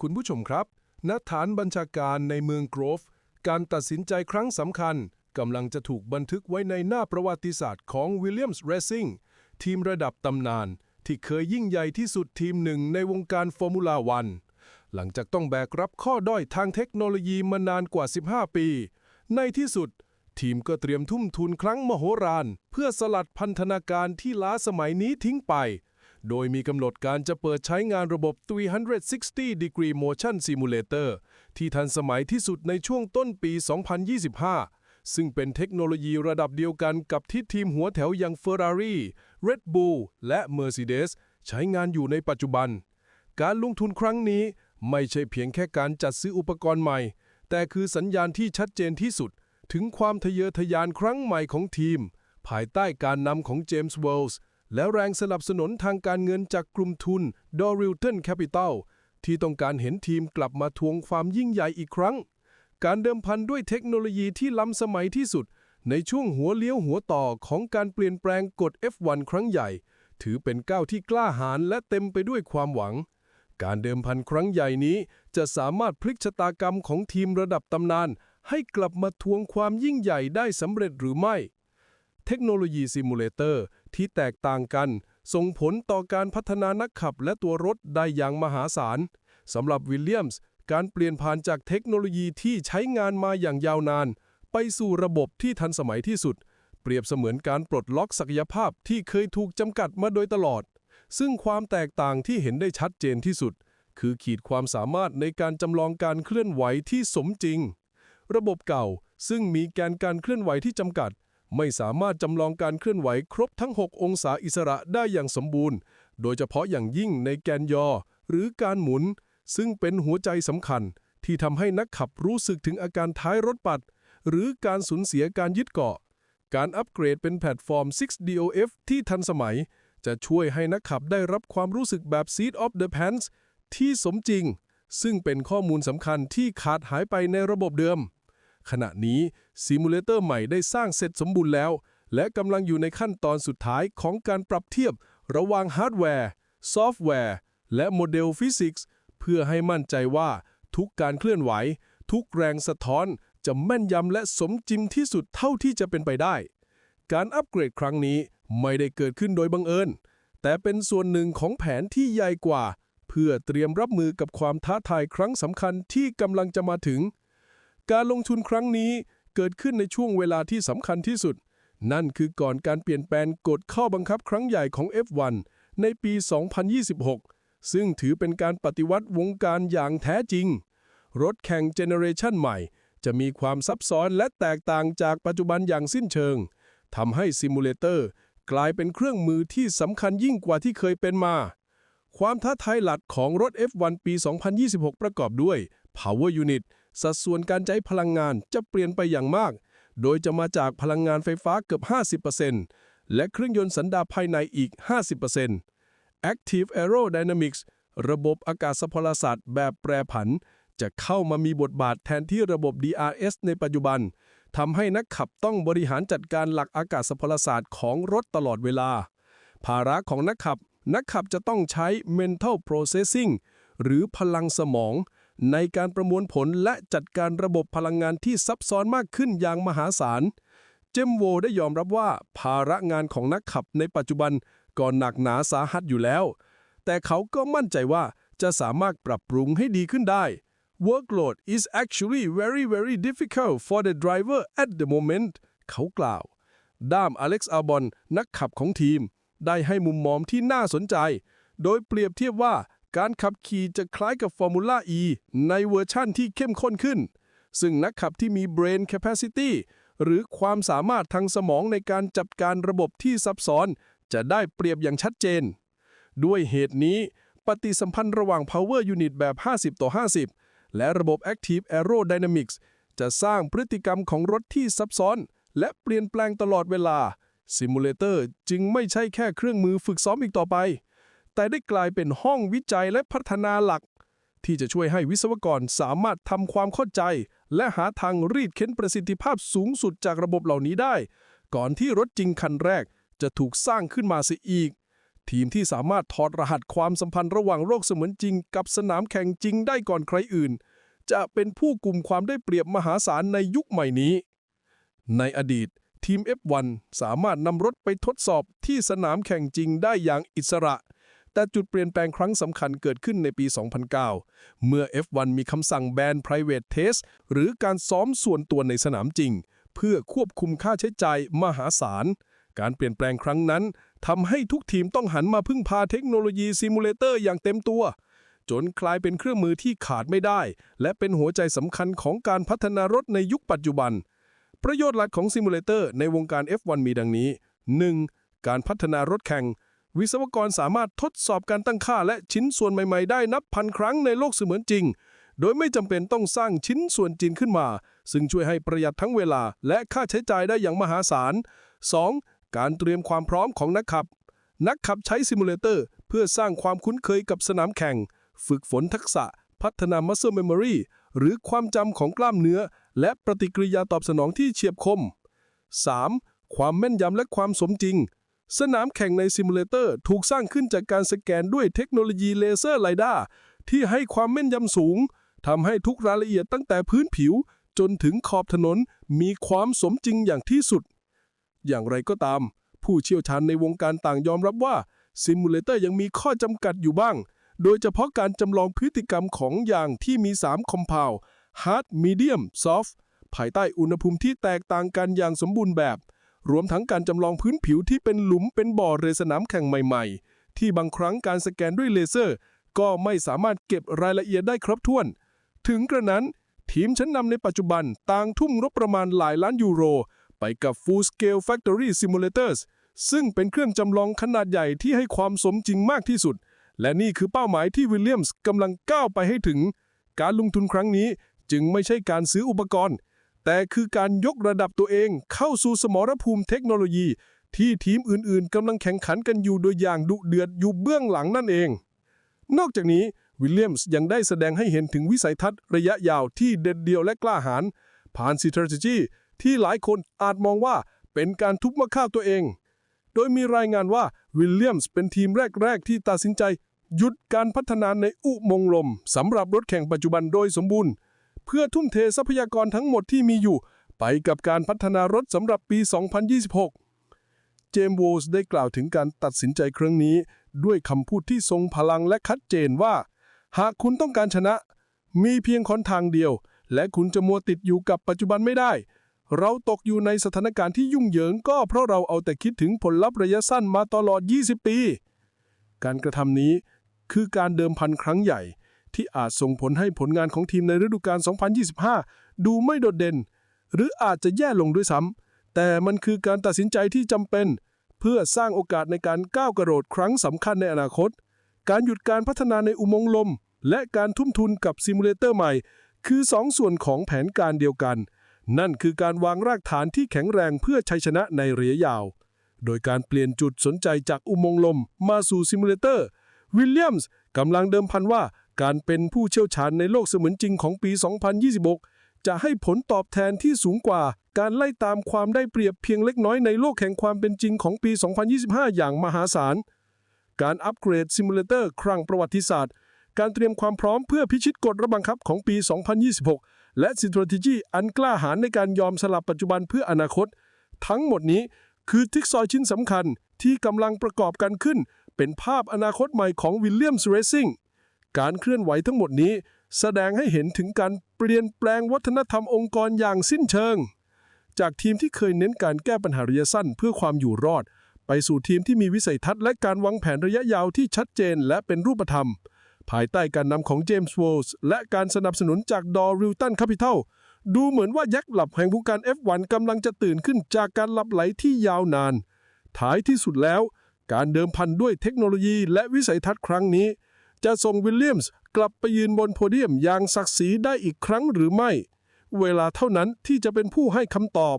คุณผู้ชมครับ ณ ฐานบัญชาการในเมืองโกรฟ การตัดสินใจครั้งสำคัญกำลังจะถูกบันทึกไว้ในหน้าประวัติศาสตร์ของ Williams Racing ทีมระดับตำนาน ที่เคยยิ่งใหญ่ที่สุดทีมหนึ่งในวงการฟอร์มูลาวัน หลังจากต้องแบกรับข้อด้อยทางเทคโนโลยีมานานกว่า 15 ปี ในที่สุด ทีมก็เตรียมทุ่มทุนครั้งมโหฬารเพื่อสลัดพันธนาการที่ล้าสมัยนี้ทิ้งไป โดยมีกำหนดการจะเปิดใช้งานระบบ 360 degree motion simulator ที่ทันสมัยที่สุดในช่วงต้นปี 2025 ซึ่งเป็นเทคโนโลยีระดับเดียวกันกับที่ทีมหัวแถวอย่าง Ferrari, Red Bull และ Mercedes ใช้งานอยู่ในปัจจุบัน การลงทุนครั้งนี้ไม่ใช่เพียงแค่การจัดซื้ออุปกรณ์ใหม่ แต่คือสัญญาณที่ชัดเจนที่สุด ถึงความทะเยอทะยานครั้งใหม่ของทีม ภายใต้การนำของเจมส์เวลส์ และแรงสนับสนุนทางการเงินจากกลุ่มทุน d o r i l t o n Capital ที่ต้องการเห็นทีมกลับมาทวงความยิ่งใหญ่อีกครั้ง การเดิมพันด้วยเทคโนโลยีที่ล้ำสมัยที่สุด ในช่วงหัวเลี้ยวหัวต่อของการเปลี่ยนแปลงกฎ F1 ครั้งใหญ่ ถือเป็นก้าวที่กล้าหาญและเต็มไปด้วยความหวัง การเดิมพันครั้งใหญ่นี้ จะสามารถพลิกชะตากรรมของทีมระดับตำนาน ให้กลับมาทวงความยิ่งใหญ่ได้สำเร็จหรือไม่ เทคโนโลยีซิมูเลเตอร์ ที่แตกต่างกัน ส่งผลต่อการพัฒนานักขับและตัวรถได้อย่างมหาศาลสำหรับวิลเลียมส์การเปลี่ยนผ่านจากเทคโนโลยีที่ใช้งานมาอย่างยาวนาน ไปสู่ระบบที่ทันสมัยที่สุด เปรียบเสมือนการปลดล็อกศักยภาพที่เคยถูกจำกัดมาโดยตลอด ซึ่งความแตกต่างที่เห็นได้ชัดเจนที่สุด คือขีดความสามารถในการจำลองการเคลื่อนไหวที่สมจริง ระบบเก่าซึ่งมีแกนการเคลื่อนไหวที่จำกัด ไม่สามารถจำลองการเคลื่อนไหวครบทั้ง 6 องศาอิสระได้อย่างสมบูรณ์ โดยเฉพาะอย่างยิ่งในแกนยอ หรือการหมุน ซึ่งเป็นหัวใจสำคัญ ที่ทำให้นักขับรู้สึกถึงอาการท้ายรถปัด หรือการสูญเสียการยึดเกาะ การอัปเกรดเป็นแพลตฟอร์ม 6DOF ที่ทันสมัย จะช่วยให้นักขับได้รับความรู้สึกแบบ Seat of the Pants ที่สมจริง ซึ่งเป็นข้อมูลสำคัญที่ขาดหายไปในระบบเดิม ขณะนี้ซิมูเลเตอร์ใหม่ได้สร้างเสร็จสมบูรณ์แล้ว และกำลังอยู่ในขั้นตอนสุดท้ายของการปรับเทียบ ระหว่างฮาร์ดแวร์ ซอฟต์แวร์ และโมเดลฟิสิกส์เพื่อให้มั่นใจว่าทุกการเคลื่อนไหว ทุกแรงสะท้อนจะแม่นยำและสมจริงที่สุดเท่าที่จะเป็นไปได้ การอัปเกรดครั้งนี้ไม่ได้เกิดขึ้นโดยบังเอิญ แต่เป็นส่วนหนึ่งของแผนที่ใหญ่กว่า เพื่อเตรียมรับมือกับความท้าทายครั้งสำคัญที่กำลังจะมาถึง การลงทุนครั้งนี้เกิดขึ้นในช่วงเวลาที่สำคัญที่สุด นั่นคือก่อนการเปลี่ยนแปลงกฎข้อบังคับครั้งใหญ่ของ F1 ในปี 2026 ซึ่งถือเป็นการปฏิวัติวงการอย่างแท้จริง รถแข่งเจเนอเรชันใหม่ จะมีความซับซ้อนและแตกต่างจากปัจจุบันอย่างสิ้นเชิงทำให้ซิมูเลเตอร์กลายเป็นเครื่องมือที่สำคัญยิ่งกว่าที่เคยเป็นมา ความท้าทายหลักของรถ F1 ปี 2026 ประกอบด้วย Power Unit สัดส่วนการใช้พลังงานจะเปลี่ยนไปอย่างมาก โดยจะมาจากพลังงานไฟฟ้าเกือบ 50%และเครื่องยนต์สันดาปภายในอีก 50% Active Aerodynamics ระบบอากาศพลศาสตร์แบบแปรผัน จะเข้ามามีบทบาทแทนที่ระบบ DRS ในปัจจุบันทำให้นักขับต้องบริหารจัดการหลักอากาศพลศาสตร์ของรถตลอดเวลา ภาระของนักขับ นักขับจะต้องใช้ mental processing หรือพลังสมอง ในการประมวลผลและจัดการระบบพลังงานที่ซับซ้อนมากขึ้นอย่างมหาศาล เจมโวได้ยอมรับว่าภาระงานของนักขับในปัจจุบันก็หนักหนาสาหัสอยู่แล้ว แต่เขาก็มั่นใจว่าจะสามารถปรับปรุงให้ดีขึ้นได้ Workload is actually very very difficult for the driver at the moment เขากล่าว ด้ามอเล็กซ์อัลบอนนักขับของทีม ได้ให้มุมมองที่น่าสนใจ โดยเปรียบเทียบว่า การขับขี่จะคล้ายกับฟอร์มูล่า E ในเวอร์ชั่นที่เข้มข้นขึ้น ซึ่งนักขับที่มี brain capacity หรือความสามารถทางสมองในการจัดการระบบที่ซับซ้อน จะได้เปรียบอย่างชัดเจน ด้วยเหตุนี้ ปฏิสัมพันธ์ระหว่าง power unit แบบ 50 ต่อ 50 และระบบ active aerodynamics จะสร้างพฤติกรรมของรถที่ซับซ้อน และเปลี่ยนแปลงตลอดเวลาซิมูเลเตอร์จึงไม่ใช่แค่เครื่องมือฝึกซ้อมอีกต่อไป แต่ได้กลายเป็นห้องวิจัยและพัฒนาหลัก ที่จะช่วยให้วิศวกรสามารถทำความเข้าใจ และหาทางรีดเค้นประสิทธิภาพสูงสุดจากระบบเหล่านี้ได้ ก่อนที่รถจริงคันแรกจะถูกสร้างขึ้นมาเสียอีก ทีมที่สามารถถอดรหัสความสัมพันธ์ระหว่างโลกเสมือนจริง กับสนามแข่งจริงได้ก่อนใครอื่น จะเป็นผู้กลุ่มความได้เปรียบมหาศาลในยุคใหม่นี้ ในอดีตทีม F1 สามารถนำรถไปทดสอบที่สนามแข่งจริงได้อย่างอิสระ แต่จุดเปลี่ยนแปลงครั้งสำคัญเกิดขึ้นในปี 2009 เมื่อ F1 มีคำสั่งแบน private test หรือการซ้อมส่วนตัวในสนามจริง เพื่อควบคุมค่าใช้จ่ายมหาศาล การเปลี่ยนแปลงครั้งนั้นทำให้ทุกทีมต้องหันมาพึ่งพาเทคโนโลยีซิมูเลเตอร์อย่างเต็มตัว จนกลายเป็นเครื่องมือที่ขาดไม่ได้ และเป็นหัวใจสำคัญของการพัฒนารถในยุคปัจจุบัน ประโยชน์หลักของซิมูเลเตอร์ในวงการ F1 มีดังนี้ 1. การพัฒนารถแข่ง วิศวกรสามารถทดสอบการตั้งค่าและชิ้นส่วนใหม่ ๆ ได้นับพันครั้งในโลกเสมือนจริง โดยไม่จำเป็นต้องสร้างชิ้นส่วนจริงขึ้นมา ซึ่งช่วยให้ประหยัดทั้งเวลา และค่าใช้จ่ายได้อย่างมหาศาล 2. การเตรียมความพร้อมของนักขับ นักขับใช้ซิมูเลเตอร์เพื่อสร้างความคุ้นเคยกับสนามแข่ง ฝึกฝนทักษะ พัฒนา muscle memory หรือความจำของกล้ามเนื้อ และปฏิกิริยาตอบสนองที่เฉียบคม 3. ความแม่นยำและความสมจริง สนามแข่งในซิมูเลเตอร์ถูกสร้างขึ้นจากการสแกนด้วยเทคโนโลยีเลเซอร์ไลด้าที่ให้ความแม่นยำสูงทำให้ทุกรายละเอียดตั้งแต่พื้นผิว จนถึงขอบถนนมีความสมจริงอย่างที่สุด อย่างไรก็ตาม ผู้เชี่ยวชาญในวงการต่างยอมรับว่าซิมูเลเตอร์ยังมีข้อจำกัดอยู่บ้าง โดยเฉพาะการจำลองพฤติกรรมของอย่างที่มี 3 คอมเพล hard medium soft ภายใต้อุณหภูมิที่แตกต่างกันอย่างสมบูรณ์แบบ รวมทั้งการจำลองพื้นผิวที่เป็นหลุมเป็นบ่อเรสนามแข่งใหม่ๆ ที่บางครั้งการสแกนด้วยเลเซอร์ ก็ไม่สามารถเก็บรายละเอียดได้ครบถ้วน ถึงกระนั้นทีมชั้นนำในปัจจุบันต่างทุ่มงบประมาณหลายล้านยูโร ไปกับ Full Scale Factory Simulators ซึ่งเป็นเครื่องจำลองขนาดใหญ่ที่ให้ความสมจริงมากที่สุด และนี่คือเป้าหมายที่วิลเลียมส์กำลังก้าวไปให้ถึง การลงทุนครั้งนี้จึงไม่ใช่การซื้ออุปกรณ์ แต่คือการยกระดับตัวเองเข้าสู่สมรภูมิเทคโนโลยี ที่ทีมอื่นๆกำลังแข่งขันกันอยู่โดยอย่างดุเดือดอยู่เบื้องหลังนั่นเอง นอกจากนี้วิลเลียมส์ยังได้แสดงให้เห็นถึงวิสัยทัศน์ระยะยาวที่เด็ดเดี่ยวและกล้าหาญผ่าน strategy ที่หลายคนอาจมองว่าเป็นการทุบมะข้าวตัวเอง โดยมีรายงานว่าวิลเลียมส์เป็นทีมแรก ๆ ที่ตัดสินใจ หยุดการพัฒนาในอุโมงค์ลมสำหรับรถแข่งปัจจุบันโดยสมบูรณ์ เพื่อทุ่มเททรัพยากรทั้งหมดที่มีอยู่ ไปกับการพัฒนารถสำหรับปี 2026 เจมส์โวลส์ได้กล่าวถึงการตัดสินใจครั้งนี้ ด้วยคำพูดที่ทรงพลังและชัดเจนว่า หากคุณต้องการชนะ มีเพียงคนทางเดียว และคุณจะมัวติดอยู่กับปัจจุบันไม่ได้ เราตกอยู่ในสถานการณ์ที่ยุ่งเหยิงก็เพราะเราเอาแต่คิดถึงผลลัพธ์ระยะสั้นมาตลอด 20 ปี การกระทำนี้คือการเดิมพันครั้งใหญ่ ที่อาจส่งผลให้ผลงานของทีมในฤดูกาล 2025 ดูไม่โดดเด่น หรืออาจจะแย่ลงด้วยซ้ำ แต่มันคือการตัดสินใจที่จำเป็น เพื่อสร้างโอกาสในการก้าวกระโดดครั้งสำคัญในอนาคต การหยุดการพัฒนาในอุโมงค์ลม และการทุ่มทุนกับซิมูเลเตอร์ใหม่ คือสองส่วนของแผนการเดียวกัน นั่นคือการวางรากฐานที่แข็งแรงเพื่อชัยชนะในระยะยาว โดยการเปลี่ยนจุดสนใจจากอุโมงค์ลม มาสู่ซิมูเลเตอร์ วิลเลียมส์กำลังเดิมพันว่า การเป็นผู้เชี่ยวชาญในโลกเสมือนจริงของปี 2026 จะให้ผลตอบแทนที่สูงกว่า การไล่ตามความได้เปรียบเพียงเล็กน้อยในโลกแห่งความเป็นจริงของปี 2025 อย่างมหาศาล การอัปเกรดซิมูเลเตอร์ครั้งประวัติศาสตร์ การเตรียมความพร้อมเพื่อพิชิตกฎระบังคับของปี 2026 และ strategy อันกล้าหาญในการยอมสลับปัจจุบันเพื่ออนาคต ทั้งหมดนี้คือทิกซอยชิ้นสำคัญที่กำลังประกอบกันขึ้น เป็นภาพอนาคตใหม่ของวิลเลียมส์เรซิ่ง การเคลื่อนไหวทั้งหมดนี้ แสดงให้เห็นถึงการเปลี่ยนแปลงวัฒนธรรมองค์กรอย่างสิ้นเชิง จากทีมที่เคยเน้นการแก้ปัญหาระยะสั้นเพื่อความอยู่รอด ไปสู่ทีมที่มีวิสัยทัศน์และการวางแผนระยะยาวที่ชัดเจนและเป็นรูปธรรม ภายใต้การนำของเจมส์โวลส์และการสนับสนุนจากดอริลตันแคปิทัลดูเหมือนว่ายักษ์หลับแห่งวงการ F1 กำลังจะตื่นขึ้นจากการหลับไหลที่ยาวนาน ท้ายที่สุดแล้ว การเดิมพันด้วยเทคโนโลยีและวิสัยทัศน์ครั้งนี้ จะส่งวิลเลียมส์กลับไปยืนบนโพเดียมอย่างศักดิ์ศรีได้อีกครั้งหรือไม่ เวลาเท่านั้นที่จะเป็นผู้ให้คำตอบ